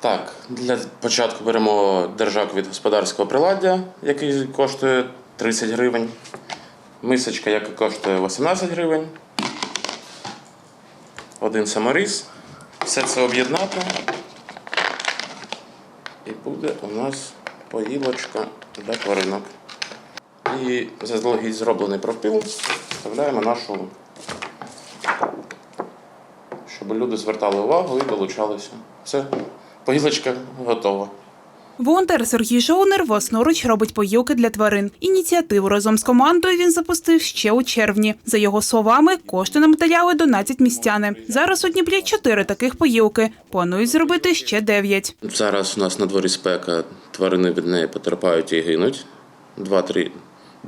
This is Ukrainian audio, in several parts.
Так, для початку беремо держак від господарського приладдя, який коштує 30 гривень. Мисочка, яка коштує 18 гривень. Один саморіз. Все це об'єднати. І буде у нас поїлочка для тваринок. І заздалегідь зроблений профіл вставляємо нашу, щоб люди звертали увагу і долучалися. Все, поїлочка готова. Волонтер Сергій Жовнер власноруч робить поїлки для тварин. Ініціативу разом з командою він запустив ще у червні. За його словами, кошти на матеріали донатять містяни. Зараз у Дніпрі чотири таких поїлки. Планують зробити ще дев'ять. Зараз у нас на дворі спека, тварини від неї потерпають і гинуть. Два-три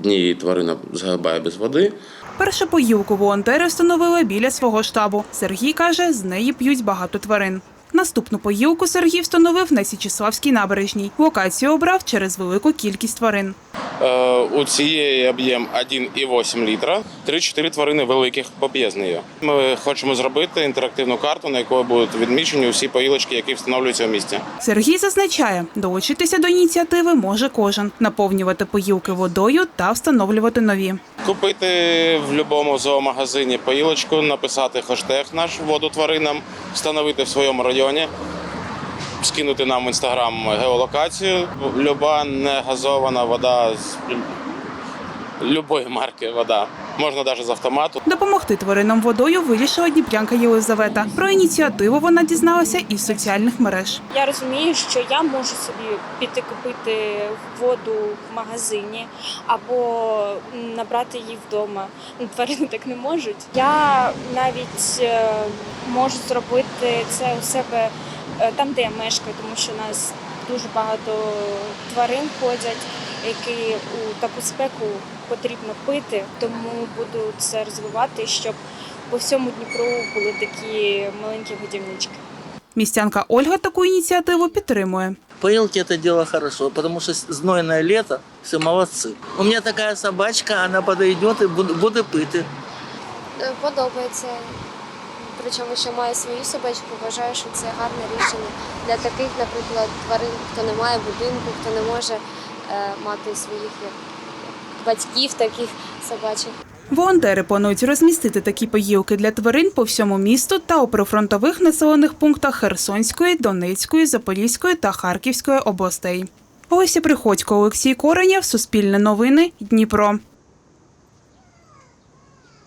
дні тварина загибає без води. Першу поївку волонтери встановили біля свого штабу. Сергій каже, з неї п'ють багато тварин. Наступну поїлку Сергій встановив на Січеславській набережній. Локацію обрав через велику кількість тварин. Е, у цієї об'єм 1,8 літра. 3-4 тварини великих поп'є з нею. Ми хочемо зробити інтерактивну карту, на якої будуть відмічені усі поїлочки, які встановлюються в місті. Сергій зазначає, долучитися до ініціативи може кожен, наповнювати поїлки водою та встановлювати нові. Купити в будь-якому зоомагазині поїлочку, написати хештег наш воду тваринам, встановити в своєму районі, скинути нам в інстаграм геолокацію. Люба негазована вода з любої марки вода. Можна навіть з автомату. Допомогти тваринам водою вирішила дніпрянка Єлизавета. Про ініціативу вона дізналася із соціальних мереж. Я розумію, що я можу собі піти купити воду в магазині або набрати її вдома. Ну, Тварини так не можуть. Я навіть е, можу зробити це у себе там, де я мешкаю, тому що у нас дуже багато тварин ходять, які у таку спеку потрібно пити. Тому буду це розвивати, щоб по всьому Дніпру були такі маленькі годівнички. Містянка Ольга таку ініціативу підтримує. Поилки это дело хорошо, потому что знойное лето, все молодцы. У меня такая собачка, она подойдет и буде, пити. Е, Подобається. Причому, що маю свою собачку, вважаю, що це гарне рішення для таких, наприклад, тварин, хто не має будинку, хто не може е, мати своїх батьків, таких собачих. Волонтери планують розмістити такі поїлки для тварин по всьому місту та у прифронтових населених пунктах Херсонської, Донецької, Запорізької та Харківської областей. Олеся Приходько, Олексій Коренєв, Суспільне новини, Дніпро.